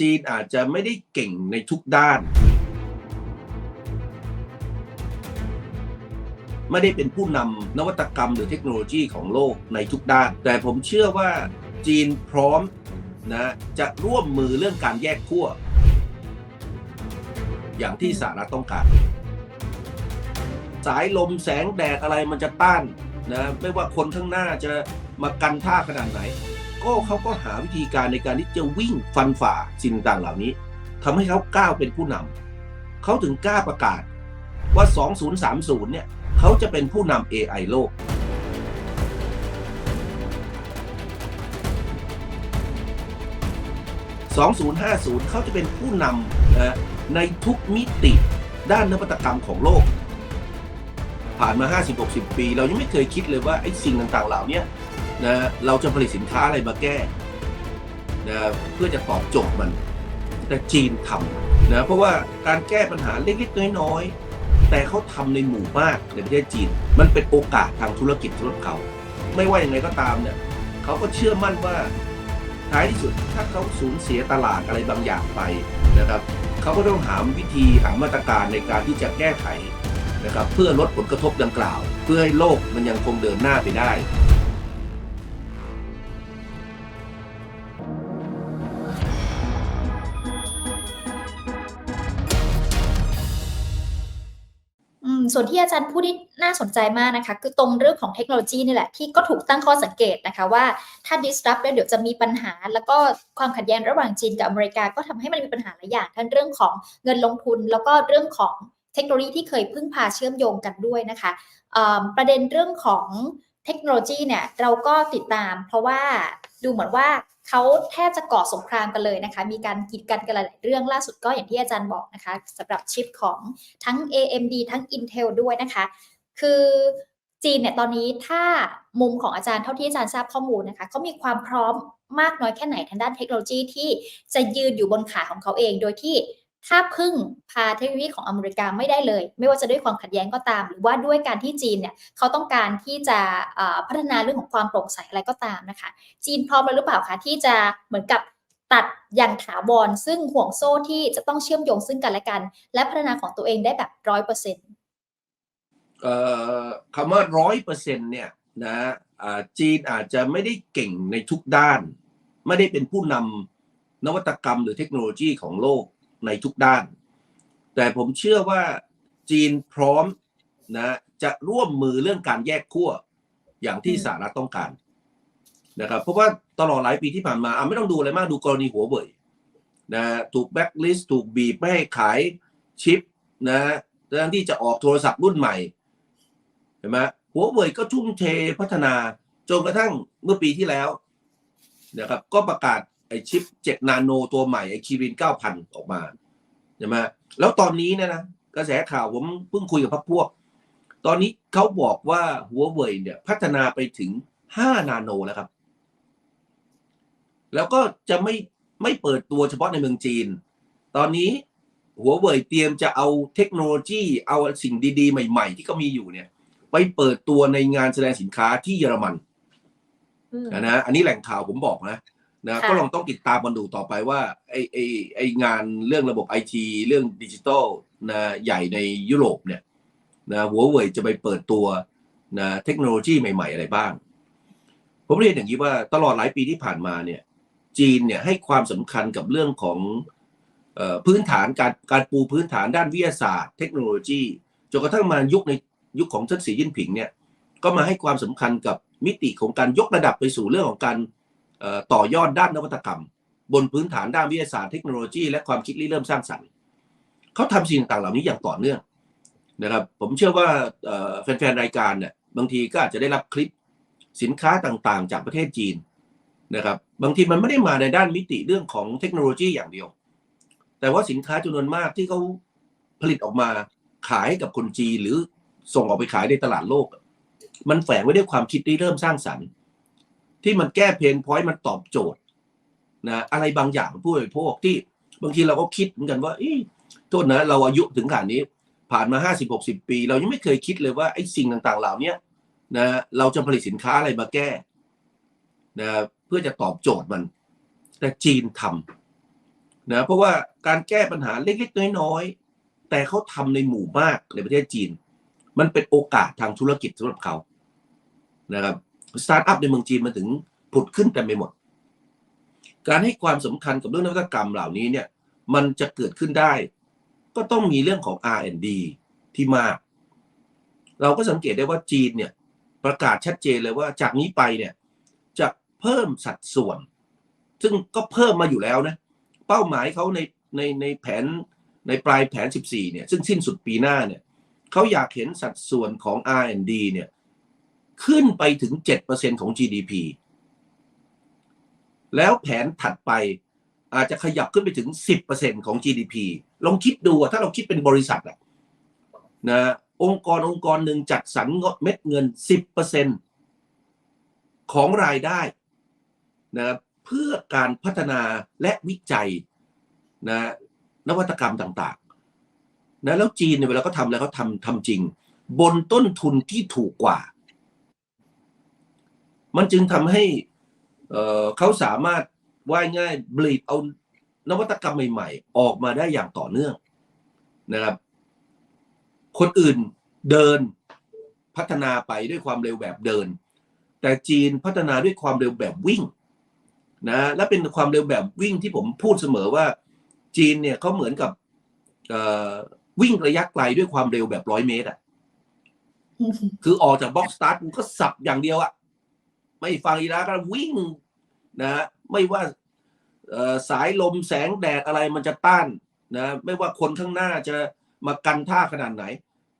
จีนอาจจะไม่ได้เก่งในทุกด้าน ไม่ได้เป็นผู้นำนวัตกรรมหรือเทคโนโลยีของโลกในทุกด้าน แต่ผมเชื่อว่าจีนพร้อมนะจะร่วมมือเรื่องการแยกขั้วอย่างที่สหรัฐต้องการ สายลมแสงแดดอะไรมันจะต้านนะไม่ว่าคนข้างหน้าจะมากันท่าขนาดไหน ก็เขาก็หาวิธีการในการที่จะวิ่งฟันฝ่าสิ่งต่างเหล่านี้ทำให้เขาก้าวเป็นผู้นำเขาถึงกล้าประกาศว่า 2030 เนี่ยเขาจะเป็นผู้นำ AI โลก 2050 เขาจะเป็นผู้นำนะในทุกมิติด้านนวัตกรรมของโลก ผ่านมา 50-60 ปี เรายังไม่เคยคิดเลยว่าไอ้สิ่งต่างๆ เหล่านี้ นะเราจะผลิตสินค้าอะไรมาแก้นะเพื่อจะตอบโจทย์มัน แต่จีนทำนะเพราะว่าการแก้ปัญหาเล็กๆน้อยๆ แต่เขาทำในหมู่มากในประเทศจีน มันเป็นโอกาสทางธุรกิจสำหรับเขา ไม่ว่าอย่างไรก็ตามเนี่ยเขาก็เชื่อมั่นว่าท้ายที่สุดถ้าเขาสูญเสียตลาดอะไรบางอย่างไปนะครับเขาก็ต้องหาวิธีหามาตรการในการที่จะแก้ไขนะครับเพื่อลดผลกระทบดังกล่าว เพื่อให้โลกมันยังคงเดินหน้าไปได้ วนที่อาจารย์พูดที่น่าสนใจมากนะคะ คือตรงเรื่องของเทคโนโลยีนี่แหละที่ก็ถูกตั้งข้อสังเกตนะคะว่าถ้า disrupt แล้วเดี๋ยวจะมีปัญหา แล้วก็ความขัดแย้งระหว่างจีนกับอเมริกาก็ทำให้มันมีปัญหาหลายอย่างทั้งเรื่องของเงินลงทุน แล้วก็เรื่องของเทคโนโลยีที่เคยพึ่งพาเชื่อมโยงกันด้วยนะคะประเด็นเรื่องของ เทคโนโลยีเนี่ยเราก็ติดตาม เพราะว่าดูเหมือนว่าเขาแทบจะก่อสงครามกันเลยนะคะ มีการกีดกันกันหลายเรื่องล่าสุดก็อย่างที่อาจารย์บอกนะคะสำหรับชิปของทั้ง AMD ทั้ง Intel ด้วยนะคะ คือจีนเนี่ยตอนนี้ถ้ามุมของอาจารย์เท่าที่อาจารย์ทราบข้อมูลนะคะเขามีความพร้อมมากน้อยแค่ไหนทางด้านเทคโนโลยีที่จะยืนอยู่บนขาของเขาเอง โดยที่ ถ้าพึ่งพาเทคโนโลยีของอเมริกาไม่ได้เลย ไม่ว่าจะด้วยความขัดแย้งก็ตาม หรือว่าด้วยการที่จีนเนี่ยเขาต้องการที่จะพัฒนาเรื่องของความโปร่งใสอะไรก็ตามนะคะ จีนพร้อมแล้วหรือเปล่าคะที่จะเหมือนกับตัดอย่างถาวรซึ่งห่วงโซ่ที่จะต้องเชื่อมโยงซึ่งกันและกัน และพัฒนาของตัวเองได้แบบร้อยเปอร์เซ็นต์คำว่าร้อยเปอร์เซ็นต์เนี่ยนะจีนอาจจะไม่ได้เก่งในทุกด้าน ไม่ได้เป็นผู้นำนวัตกรรมหรือเทคโนโลยีของโลก ในทุกด้าน แต่ผมเชื่อว่าจีนพร้อมนะจะร่วมมือเรื่องการแยกขั้วอย่างที่สหรัฐต้องการนะครับเพราะว่าตลอดหลายปีที่ผ่านมาอะไม่ต้องดูอะไรมากดูกรณีหัวเว่ยนะถูกแบ็กลิสต์ถูกบีบไม่ให้ขายชิปนะทั้งที่จะออกโทรศัพท์รุ่นใหม่เห็นไหมหัวเว่ยก็ทุ่มเทพัฒนาจนกระทั่งเมื่อปีที่แล้วนะครับก็ประกาศ ไอชิป7นาโนตัวใหม่ไอคีริน9,000ออกมาใช่ไหมแล้วตอนนี้เนะนะกระแสข่าวผมเพิ่งคุยกับพักพวก ตอนนี้เขาบอกว่าหัวเว่ยเนี่ย พัฒนาไปถึง5นาโนแล้วครับ แล้วก็จะไม่ไม่เปิดตัวเฉพาะในเมืองจีน ตอนนี้หัวเว่ยเตรียมจะเอาเทคโนโลยี เอาสิ่งดีๆ ใหม่ ๆ ที่เขามีอยู่เนี่ย ไปเปิดตัวในงานแสดงสินค้าที่เยอรมันอืมนะนะอันนี้แหล่งข่าวผมบอกนะ นะค่ะก็ลองต้องติดตามมันดูต่อไปว่าไอไอไองานเรื่องระบบไอทีเรื่องดิจิทัลนะใหญ่ในยุโรปเนี่ยนะหัวเว่ยจะไปเปิดตัวนะเทคโนโลยีใหม่ ๆ อะไรบ้าง ผมเรียนอย่างนี้ว่าตลอดหลายปีที่ผ่านมาเนี่ยจีนเนี่ยให้ความสำคัญกับเรื่องของเออพื้นฐานการการปูพื้นฐานด้านวิทยาศาสตร์เทคโนโลยีจนกระทั่งมายุคในยุคของท่านสีจิ้นผิงเนี่ยก็มาให้ความสำคัญกับมิติของการยกระดับไปสู่เรื่องของการเอ่อ ต่อยอดด้านนวัตกรรม บนพื้นฐานด้านวิทยาศาสตร์เทคโนโลยี และความคิดริเริ่มสร้างสรรค์เขาทำสิ่งต่างเหล่านี้อย่างต่อเนื่องนะครับ ผมเชื่อว่าแฟนๆรายการเนี่ยบางทีก็อาจจะได้รับคลิปสินค้าต่างๆ จากประเทศจีนนะครับ บางทีมันไม่ได้มาในด้านมิติเรื่องของเทคโนโลยีอย่างเดียว แต่ว่าสินค้าจำนวนมากที่เขาผลิตออกมาขายให้กับคนจีนหรือส่งออกไปขายในตลาดโลก มันแฝงไว้ด้วยความคิดที่เริ่มสร้างสรรค์ ที่มันแก้เพนพอยต์มันตอบโจทย์นะอะไรบางอย่างผู้บริโภคที่บางทีเราก็คิดเหมือนกันว่าอีโทษนะเราอายุถึงขนาดนี้ ผ่านมาห้าสิบหกสิบปี เรายังไม่เคยคิดเลยว่าไอ้สิ่งต่างๆ เหล่านี้นะเราจะผลิตสินค้าอะไรมาแก้นะเพื่อจะตอบโจทย์มัน แต่จีนทำนะเพราะว่าการแก้ปัญหาเล็กๆน้อยๆแต่เขาทำในหมู่มากในประเทศจีน มันเป็นโอกาสทางธุรกิจสำหรับเขานะครับ สตาร์ทอัพในเมืองจีนมันถึงผุดขึ้นเต็มไปหมด การให้ความสำคัญกับเรื่องนวัตกรรมเหล่านี้เนี่ย มันจะเกิดขึ้นได้ ก็ต้องมีเรื่องของ R&D ที่มาก เราก็สังเกตได้ว่าจีนเนี่ยประกาศชัดเจนเลยว่าจากนี้ไปเนี่ยจะเพิ่มสัดส่วน ซึ่งก็เพิ่มมาอยู่แล้วนะ เป้าหมายเขาในในในแผนในปลายแผน 14 เนี่ย ซึ่งสิ้นสุดปีหน้าเนี่ยเขาอยากเห็นสัดส่วนของ R&D เนี่ย ขึ้นไปถึง 7%ของ GDP แล้วแผนถัดไปอาจจะขยับขึ้นไปถึง 10%ของ GDP ลองคิดดูถ้าเราคิดเป็นบริษัทอะนะองค์กรองค์กรหนึ่งจัดสรรงเม็ดเงิน 10%ของรายได้นะเพื่อการพัฒนาและวิจัยนะนวัตกรรมต่างๆนะแล้วจีนเนี่ยเวลาเขาทำแล้วเขาทำทำจริง บนต้นทุนที่ถูกกว่า มันจึงทำให้เขาสามารถว่ายง่ายบลีดเอานวัตกรรมใหม่ ๆ ออกมาได้อย่างต่อเนื่องนะครับ คนอื่นเดินพัฒนาไปด้วยความเร็วแบบเดิน แต่จีนพัฒนาด้วยความเร็วแบบวิ่งนะและเป็นความเร็วแบบวิ่งที่ผมพูดเสมอว่า จีนเนี่ยเขาเหมือนกับวิ่งระยะไกลด้วยความเร็วแบบร้อยเมตรอะคือออกจากบ็อกสตาร์ทกูก็สับอย่างเดียวอะ ไม่ฟังอีราก็วิ่งนะไม่ว่าสายลมแสงแดดอะไรมันจะต้านนะไม่ว่าคนข้างหน้าจะมากันท่าขนาดไหน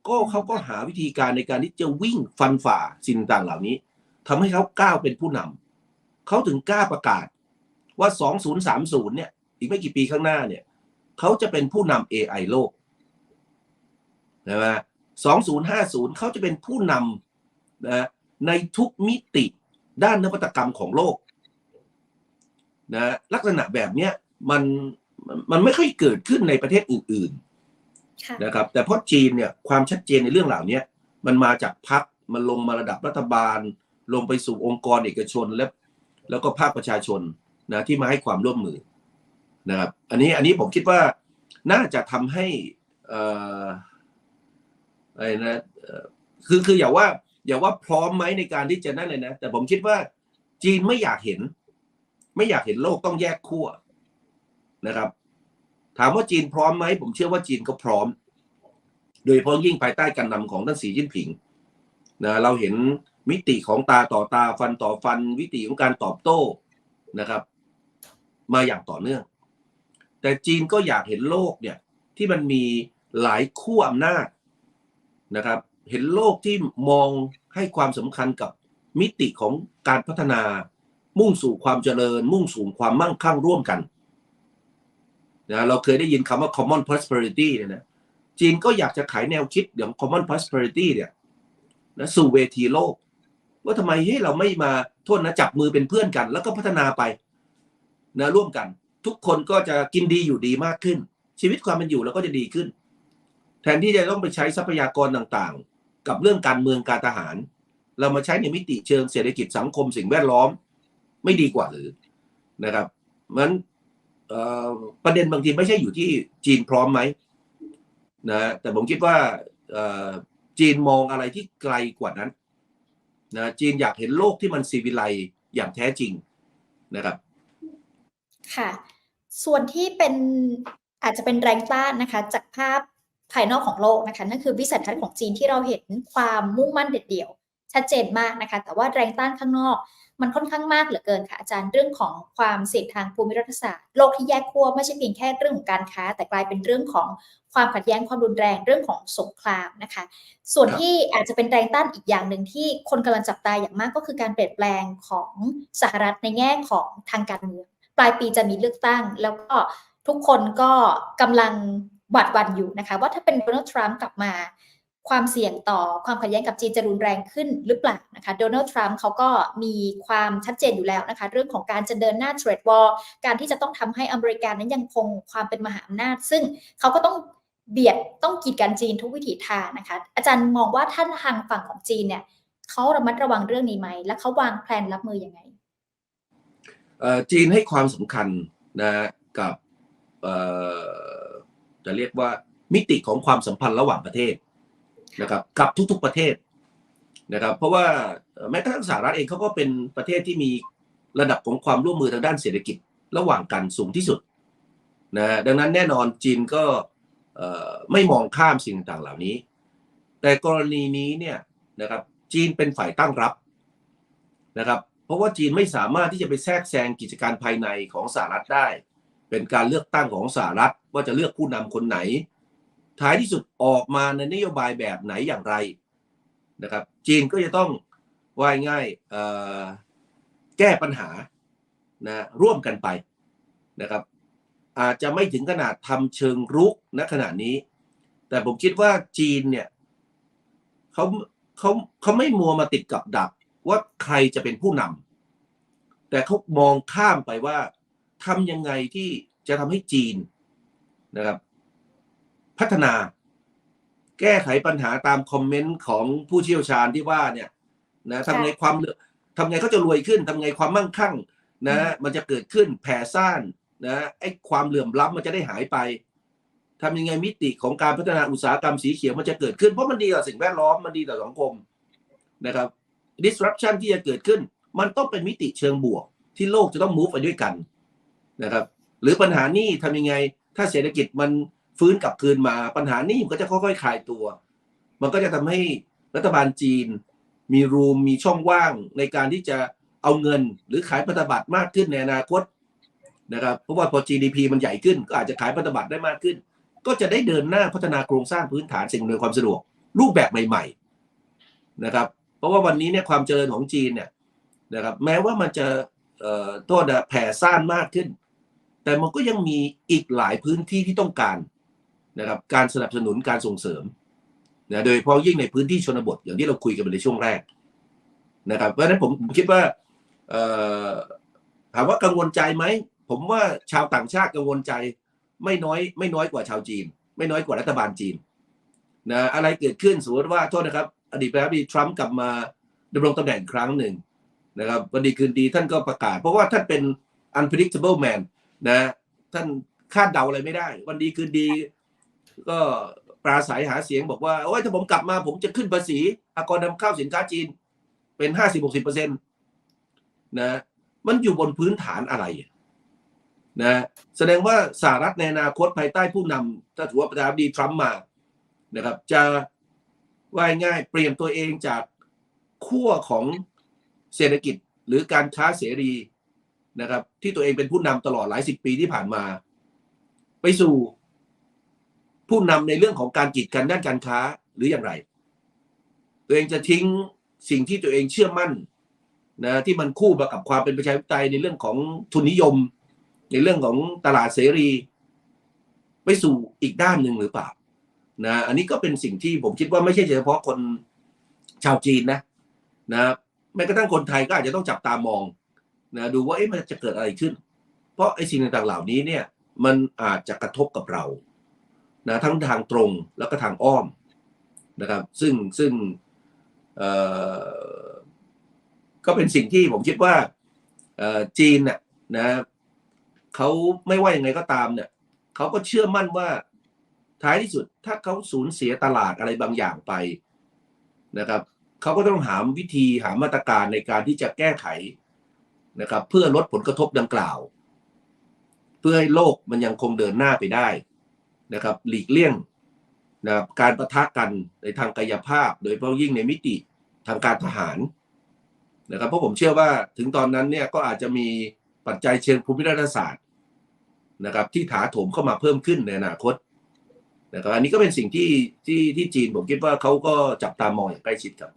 ก็เขาก็หาวิธีการในการที่จะวิ่งฟันฝ่าสิ่งต่างเหล่านี้ทำให้เขาก้าวเป็นผู้นำเขาถึงกล้าประกาศว่า 2030 เนี่ย อีกไม่กี่ปีข้างหน้าเนี่ยเขาจะเป็นผู้นำ AI โลกใช่ไหม2050 เขาจะเป็นผู้นำนะในทุกมิติ ด้านนวัตกรรมของโลกนะลักษณะแบบเนี้ยมันมันมันไม่ค่อยเกิดขึ้นในประเทศอื่นค่ะๆนะครับ แต่เพราะจีนเนี่ยความชัดเจนในเรื่องเหล่านี้มันมาจากพักมันลงมาระดับรัฐบาล ลงไปสู่องค์กรเอกชนและแล้วก็ภาคประชาชนนะที่มาให้ความร่วมมือนะครับอันนี้อันนี้ผมคิดว่าน่าจะทำให้เอ่ออะไรนะเอ่อคือคืออย่าว่า อย่าว่าพร้อมไหมในการที่จะนั่นเลยนะ แต่ผมคิดว่าจีนไม่อยากเห็น ไม่อยากเห็นโลกต้องแยกขั้วนะครับ ถามว่าจีนพร้อมไหมผมเชื่อว่าจีนก็พร้อม โดยเฉพาะยิ่งภายใต้การนำของท่านสีจิ้นผิงนะเราเห็นมิติของตาต่อตาฟันต่อฟันวิติของการตอบโต้นะครับ มาอย่างต่อเนื่อง แต่จีนก็อยากเห็นโลกเนี่ยที่มันมีหลายขั้วอำนาจนะครับ เห็นโลกที่มอง ให้ความสำคัญกับมิติของการพัฒนา มุ่งสู่ความเจริญ มุ่งสู่ความมั่งคั่งร่วมกันนะเราเคยได้ยินคำว่า common prosperity เนี่ยนะจีนก็อยากจะขายแนวคิดอย่าง common prosperity เนี่ยนะสู่เวทีโลก ว่าทำไมเฮ้เราไม่มาโทษนะจับมือเป็นเพื่อนกัน แล้วก็พัฒนาไปนะร่วมกัน ทุกคนก็จะกินดีอยู่ดีมากขึ้น ชีวิตความเป็นอยู่เราก็จะดีขึ้น แทนที่จะต้องไปใช้ทรัพยากรต่าง กับเรื่องการเมืองการทหาร เรามาใช้ในมิติเชิงเศรษฐกิจสังคมสิ่งแวดล้อมไม่ดีกว่าหรือนะครับมันประเด็นบางทีไม่ใช่อยู่ที่จีนพร้อมไหมนะแต่ผมคิดว่าจีนมองอะไรที่ไกลกว่านั้นนะจีนอยากเห็นโลกที่มันซีวิไลอย่างแท้จริงนะครับ ค่ะ ส่วนที่เป็นอาจจะเป็นแรงต้านนะคะ จากภาพ ภายนอกของโลกนะคะนั่นคือวิสัยทัศน์ของจีนที่เราเห็นความมุ่งมั่นเด็ดเดี่ยว ชัดเจนมากนะคะ แต่ว่าแรงต้านข้างนอก มันค่อนข้างมากเหลือเกินค่ะอาจารย์เรื่องของความเสี่ยงทางภูมิรัฐศาสตร์โลกที่แยกขั้วไม่ใช่เพียงแค่เรื่องของการค้า แต่กลายเป็นเรื่องของความขัดแย้งความรุนแรงเรื่องของสงครามนะคะ ส่วนที่อาจจะเป็นแรงต้านอีกอย่างหนึ่งที่คนกำลังจับตาอย่างมากก็คือการเปลี่ยนแปลงของสหรัฐในแง่ของทางการเมืองปลายปีจะมีเลือกตั้ง แล้วก็ทุกคนก็กำลัง หวาดหวั่นอยู่นะคะ ว่าถ้าเป็นโดนัลด์ทรัมป์กลับมา ความเสี่ยงต่อความขัดแย้งกับจีนจะรุนแรงขึ้นหรือเปล่านะคะโดนัลด์ทรัมป์เขาก็มีความชัดเจนอยู่แล้วนะคะ เรื่องของการจะเดินหน้าเทรดวอลการที่จะต้องทำให้อเมริกานั้นยังคงความเป็นมหาอำนาจ ซึ่งเขาก็ต้องเบียดต้องกีดกันจีนทุกวิถีทางนะคะ อาจารย์มองว่าท่านทางฝั่งของจีนเนี่ยเขาระมัดระวังเรื่องนี้ไหม และเขาวางแผนรับมือยังไงจีนให้ความสำคัญนะกับ จะเรียกว่ามิติของความสัมพันธ์ระหว่างประเทศนะครับกับทุกๆประเทศนะครับ เพราะว่าแม้กระทั่งสหรัฐเองเขาก็เป็นประเทศที่มีระดับของความร่วมมือทางด้านเศรษฐกิจระหว่างกันสูงที่สุดนะดังนั้นแน่นอนจีนก็ไม่มองข้ามสิ่งต่างเหล่านี้ แต่กรณีนี้เนี่ยนะครับจีนเป็นฝ่ายตั้งรับนะครับเพราะว่าจีนไม่สามารถที่จะไปแทรกแซงกิจการภายในของสหรัฐได้ เป็นการเลือกตั้งของสหรัฐ ว่าจะเลือกผู้นำคนไหน ท้ายที่สุดออกมาในนโยบายแบบไหนอย่างไรนะครับ จีนก็จะต้องว่ายง่ายแก้ปัญหานะร่วมกันไปนะครับ อาจจะไม่ถึงขนาดทำเชิงรุกณขณะนี้ แต่ผมคิดว่าจีนเนี่ยเขาเขาเขาไม่มัวมาติดกับดักว่าใครจะเป็นผู้นำแต่เขามองข้ามไปว่าทำยังไงที่จะทำให้จีน นะครับ พัฒนาแก้ไขปัญหาตามคอมเมนต์ของผู้เชี่ยวชาญที่ว่าเนี่ยนะทำไงความทำไงเขาจะรวยขึ้นทำไงความมั่งคั่งนะ มันจะเกิดขึ้นแผ่ซ่านนะไอ้ความเหลื่อมล้ำมันจะได้หายไปทำยังไงมิติของการพัฒนาอุตสาหกรรมสีเขียวมันจะเกิดขึ้นเพราะมันดีต่อสิ่งแวดล้อมมันดีต่อสังคมนะครับ disruption ที่จะเกิดขึ้น มันต้องเป็นมิติเชิงบวก ที่โลกจะต้อง move ไปด้วยกันนะครับ หรือปัญหานี้ทำยังไง ถ้าเศรษฐกิจมันฟื้นกลับคืนมาปัญหานี้มันก็จะค่อยๆคลายตัว มันก็จะทำให้รัฐบาลจีน มีรูมมีช่องว่างในการที่จะเอาเงินหรือขายพันธบัตรมากขึ้นในอนาคตนะครับเพราะว่าพอ GDP มันใหญ่ขึ้น ก็อาจจะขายพันธบัตรได้มากขึ้น ก็จะได้เดินหน้าพัฒนาโครงสร้างพื้นฐานสิ่งอำนวยความสะดวก รูปแบบใหม่ ๆนะครับ เพราะว่าวันนี้เนี่ยความเจริญของจีนเนี่ยนะครับแม้ว่ามันจะเอ่อโทษแผ่ซ่านมากขึ้น แต่มันก็ยังมีอีกหลายพื้นที่ที่ต้องการนะครับการสนับสนุนการส่งเสริมนะโดยเฉพาะยิ่งในพื้นที่ชนบทอย่างที่เราคุยกันไปในช่วงแรกนะครับเพราะฉะนั้นผมคิดว่าถามว่ากังวลใจไหมผมว่าชาวต่างชาติกังวลใจไม่น้อยไม่น้อยกว่าชาวจีน ไม่น้อยกว่ารัฐบาลจีนนะอะไรเกิดขึ้นสมมติว่าโทษนะครับ อดีตประธานาธิบดีทรัมป์กลับมาดำรงตำแหน่งครั้งหนึ่งนะครับวันดีคืนดีท่านก็ประกาศ เพราะว่าท่านเป็น unpredictable man นะ ท่านคาดเดาอะไรไม่ได้ วันดีคืนดี ก็ปราศัยหาเสียงบอกว่า โอ้ยถ้าผมกลับมาผมจะขึ้นภาษีอากรนำเข้าสินค้าจีน เป็นห้าสิบหกสิบเปอร์เซ็นต์นะ มันอยู่บนพื้นฐานอะไรนะ แสดงว่าสหรัฐในอนาคตภายใต้ผู้นำถ้าถือว่าประธานาธิบดีทรัมป์มานะครับ จะว่ายง่ายเปลี่ยนตัวเองจากขั้วของเศรษฐกิจหรือการค้าเสรี นะครับ ที่ตัวเองเป็นผู้นำตลอดหลายสิบปีที่ผ่านมา ไปสู่ผู้นำในเรื่องของการกีดกันด้านการค้าหรืออย่างไร ตัวเองจะทิ้งสิ่งที่ตัวเองเชื่อมั่นนะที่มันคู่มากับความเป็นประชาธิปไตยในเรื่องของทุนนิยม ในเรื่องของตลาดเสรี ไปสู่อีกด้านหนึ่งหรือเปล่านะอันนี้ก็เป็นสิ่งที่ผมคิดว่าไม่ใช่เฉพาะคนชาวจีนนะนะแม้กระทั่งคนไทยก็อาจจะต้องจับตามอง นะดูว่าเอ๊ะมันจะเกิดอะไรขึ้น เพราะไอ้สิ่งต่างๆเหล่านี้เนี่ยมันอาจจะกระทบกับเรานะทั้งทางตรงแล้วก็ทางอ้อมนะครับซึ่งซึ่งเออก็เป็นสิ่งที่ผมคิดว่าจีนน่ะนะเขาไม่ว่ายังไงก็ตามเนี่ยเขาก็เชื่อมั่นว่าท้ายที่สุดถ้าเขาสูญเสียตลาดอะไรบางอย่างไปนะครับเขาก็ต้องหาวิธีหามาตรการในการที่จะแก้ไข นะครับ เพื่อลดผลกระทบดังกล่าว เพื่อให้โลกมันยังคงเดินหน้าไปได้นะครับ หลีกเลี่ยงนะครับการประทะกันในทางกายภาพ โดยเฉพาะยิ่งในมิติทางการทหารนะครับเพราะผมเชื่อว่าถึงตอนนั้นเนี่ยก็อาจจะมีปัจจัยเชิงภูมิรัฐศาสตร์นะครับ ที่ถาโถมเข้ามาเพิ่มขึ้นในอนาคตนะครับอันนี้ก็เป็นสิ่งที่ที่ที่จีนผมคิดว่าเขาก็จับตามองอย่างใกล้ชิดครับ